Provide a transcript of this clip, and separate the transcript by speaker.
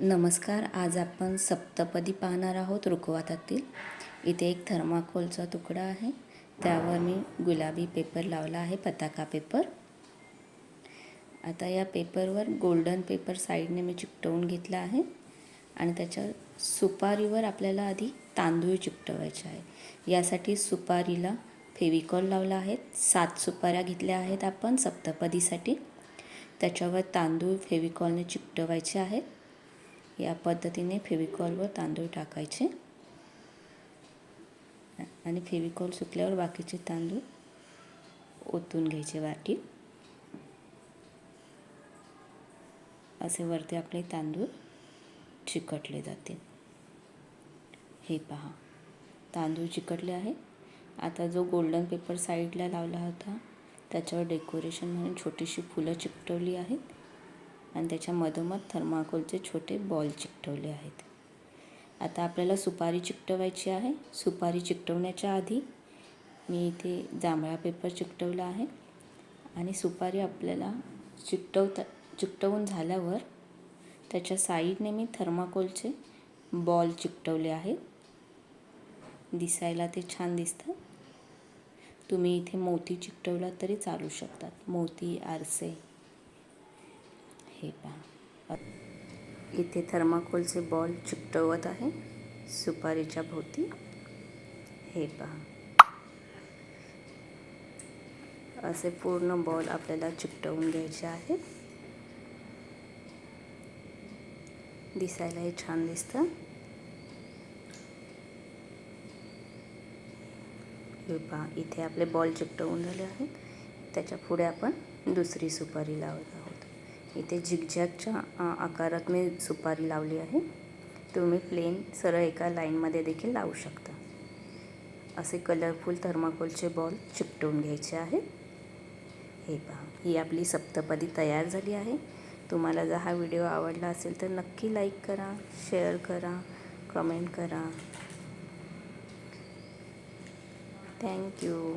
Speaker 1: नमस्कार आज आपण सप्तपदी पाहणार आहोत रुखवातातील इथे एक थर्माकोलचा तुकडा आहे. त्यावर मी गुलाबी पेपर लावला आहे पताका पेपर. आता या पेपरवर गोल्डन पेपर साईडने मी चिकटवून घेतला आहे आणि त्याच्या सुपारीवर आपल्याला आधी तांदूळ चिकटवायचे आहे. यासाठी सुपारीला फेविकॉल लावला आहे. सात सुपाऱ्या घेतल्या आहेत आपण सप्तपदीसाठी. त्याच्यावर तांदूळ फेविकॉलने चिकटवायचे आहेत. या पद्धतीने फेविकॉलवर तांदूळ टाकायचे. आणि फेविकॉल सुकल्यावर बाकीचे तांदूळ ओतून घ्यायचे वाटीत. असे वरती आपले तांदूळ चिकटले जातील. हे पहा तांदूळ चिकटले आहे. आता जो गोल्डन पेपर साईडला लावला होता त्याच्यावर डेकोरेशन म्हणून छोटीशी फुलं चिकटवली आहेत. आणि त्याच्या मधोमध थर्माकोलचे छोटे बॉल चिकटवले आहेत. आता आपल्याला सुपारी चिकटवायची आहे. सुपारी चिकटवण्याच्या आधी मी इथे जांभळा पेपर चिकटवला आहे. आणि सुपारी आपल्याला चिकटवता चिकटवून झाल्यावर त्याच्या साईडने मी थर्माकोलचे बॉल चिकटवले आहेत. दिसायला ते छान दिसतं. तुम्ही इथे मोती चिकटवला तरी चालू शकतात. मोती आरसे हे पहा इथे थर्माकोलचे बॉल चिकटवत आहे. सुपारीच्या भोवती. हे पहा. असे पूर्ण बॉल आपल्याला चिकटवून घ्यायचे आहेत. दिसायला हे छान दिसतं. हे पहा इथे आपले बॉल चिकटवून झाले आहेत. त्याच्या पुढे आपण दुसरी सुपारी लावत आहोत. इथे झिगझॅगच्या आकारात मी सुपारी लावली आहे. तुम्ही प्लेन सरळ एका लाईनमध्ये देखील लावू शकता. असे कलरफुल थर्माकोलचे बॉल चिकटवून घ्यायचे आहे. हे पहा ही आपली सप्तपदी तयार झाली आहे. तुम्हाला जर हा व्हिडिओ आवडला असेल तर नक्की लाईक करा शेअर करा कमेंट करा. थँक्यू